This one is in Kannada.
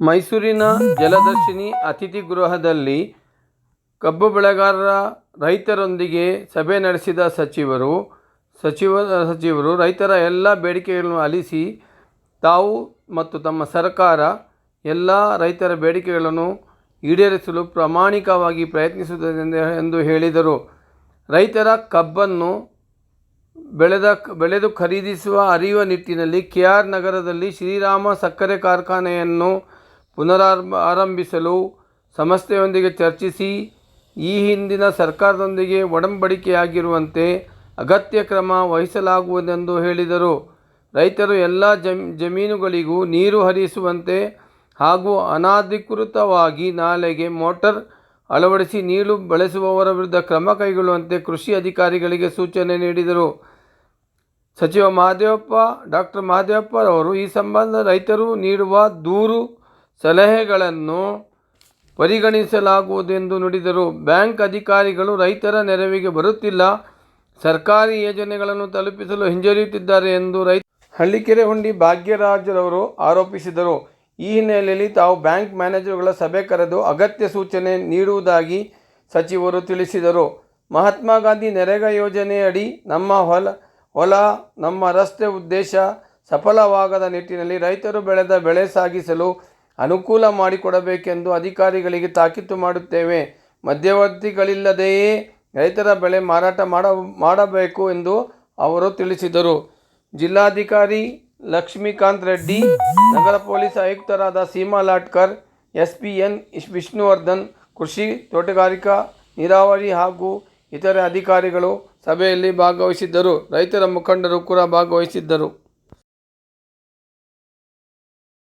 ಮೈಸೂರಿನ ಜಲದರ್ಶಿನಿ ಅತಿಥಿ ಗೃಹದಲ್ಲಿ ಕಬ್ಬು ಬೆಳೆಗಾರರ ರೈತರೊಂದಿಗೆ ಸಭೆ ನಡೆಸಿದ ಸಚಿವರು, ಸಚಿವ, ಸಚಿವರು ರೈತರ ಎಲ್ಲ ಬೇಡಿಕೆಗಳನ್ನು ಅಲಿಸಿ ತಾವು ಮತ್ತು ತಮ್ಮ ಸರ್ಕಾರ ಎಲ್ಲ ರೈತರ ಬೇಡಿಕೆಗಳನ್ನು ಈಡೇರಿಸಲು ಪ್ರಾಮಾಣಿಕವಾಗಿ ಪ್ರಯತ್ನಿಸುತ್ತದೆ ಎಂದು ಹೇಳಿದರು. ರೈತರ ಕಬ್ಬನ್ನು ಬೆಳೆದ, ಬೆಳೆದು ಖರೀದಿಸುವ ಅರಿಯುವ ನಿಟ್ಟಿನಲ್ಲಿ ಕೆ ಆರ್ ನಗರದಲ್ಲಿ ಶ್ರೀರಾಮ ಸಕ್ಕರೆ ಕಾರ್ಖಾನೆಯನ್ನು ಪುನರಾರಂಭ ಆರಂಭಿಸಲು ಸಂಸ್ಥೆಯೊಂದಿಗೆ ಚರ್ಚಿಸಿ, ಈ ಹಿಂದಿನ ಸರ್ಕಾರದೊಂದಿಗೆ ಒಡಂಬಡಿಕೆಯಾಗಿರುವಂತೆ ಅಗತ್ಯ ಕ್ರಮ ವಹಿಸಲಾಗುವುದೆಂದು ಹೇಳಿದರು. ರೈತರು ಎಲ್ಲ ಜಮ್, ಜಮೀನುಗಳಿಗೂ ನೀರು ಹರಿಸುವಂತೆ ಹಾಗೂ ಅನಧಿಕೃತವಾಗಿ ನಾಲೆಗೆ ಮೋಟರ್ ಅಳವಡಿಸಿ ನೀರು ಬಳಸುವವರ ವಿರುದ್ಧ ಕ್ರಮ ಕೈಗೊಳ್ಳುವಂತೆ ಕೃಷಿ ಅಧಿಕಾರಿಗಳಿಗೆ ಸೂಚನೆ ನೀಡಿದರು. ಸಚಿವ ಮಹದೇವಪ್ಪ ಡಾಕ್ಟರ್ ಮಹದೇವಪ್ಪರವರು ಈ ಸಂಬಂಧ ರೈತರು ನೀಡುವ ದೂರು ಸಲಹೆಗಳನ್ನು ಪರಿಗಣಿಸಲಾಗುವುದೆಂದು ನುಡಿದರು. ಬ್ಯಾಂಕ್ ಅಧಿಕಾರಿಗಳು ರೈತರ ನೆರವಿಗೆ ಬರುತ್ತಿಲ್ಲ. ಸರ್ಕಾರಿ ಯೋಜನೆಗಳನ್ನು ತಲುಪಿಸಲು ಹಿಂಜರಿಯುತ್ತಿದ್ದಾರೆ ಎಂದು ರೈತ ಹಳ್ಳಿಕೆರೆ ಹುಂಡಿ ಭಾಗ್ಯರಾಜರವರು ಆರೋಪಿಸಿದರು. ಈ ಹಿನ್ನೆಲೆಯಲ್ಲಿ ತಾವು ಬ್ಯಾಂಕ್ ಮ್ಯಾನೇಜರ್ಗಳ ಸಭೆ ಕರೆದು ಅಗತ್ಯ ಸೂಚನೆ ನೀಡುವುದಾಗಿ ಸಚಿವರು ತಿಳಿಸಿದರು. ಮಹಾತ್ಮ ಗಾಂಧಿ ನರೇಗಾ ಯೋಜನೆಯಡಿ ನಮ್ಮ ಹೊಲ ಹೊಲ, ನಮ್ಮ ರಸ್ತೆ ಉದ್ದೇಶ ಸಫಲವಾಗದ ನಿಟ್ಟಿನಲ್ಲಿ ರೈತರು ಬೆಳೆದ ಬೆಳೆ ಸಾಗಿಸಲು ಅನುಕೂಲ ಮಾಡಿಕೊಡಬೇಕೆಂದು ಅಧಿಕಾರಿಗಳಿಗೆ ತಾಕೀತು ಮಾಡುತ್ತೇವೆ. ಮಧ್ಯವರ್ತಿಗಳಿಲ್ಲದೆಯೇ ರೈತರ ಬೆಳೆ ಮಾರಾಟ ಮಾಡ, ಮಾಡಬೇಕು ಎಂದು ಅವರು ತಿಳಿಸಿದರು. ಜಿಲ್ಲಾಧಿಕಾರಿ ಲಕ್ಷ್ಮೀಕಾಂತ್ ರೆಡ್ಡಿ, ನಗರ ಪೊಲೀಸ್ ಆಯುಕ್ತರಾದ Seema Latkar S P N Vishnuvardhan, ಕೃಷಿ ತೋಟಗಾರಿಕಾ ನೀರಾವರಿ ಹಾಗೂ ಇತರೆ ಅಧಿಕಾರಿಗಳು ಸಭೆಯಲ್ಲಿ ಭಾಗವಹಿಸಿದ್ದರು. ರೈತರ ಮುಖಂಡರು ಕೂಡ ಭಾಗವಹಿಸಿದ್ದರು.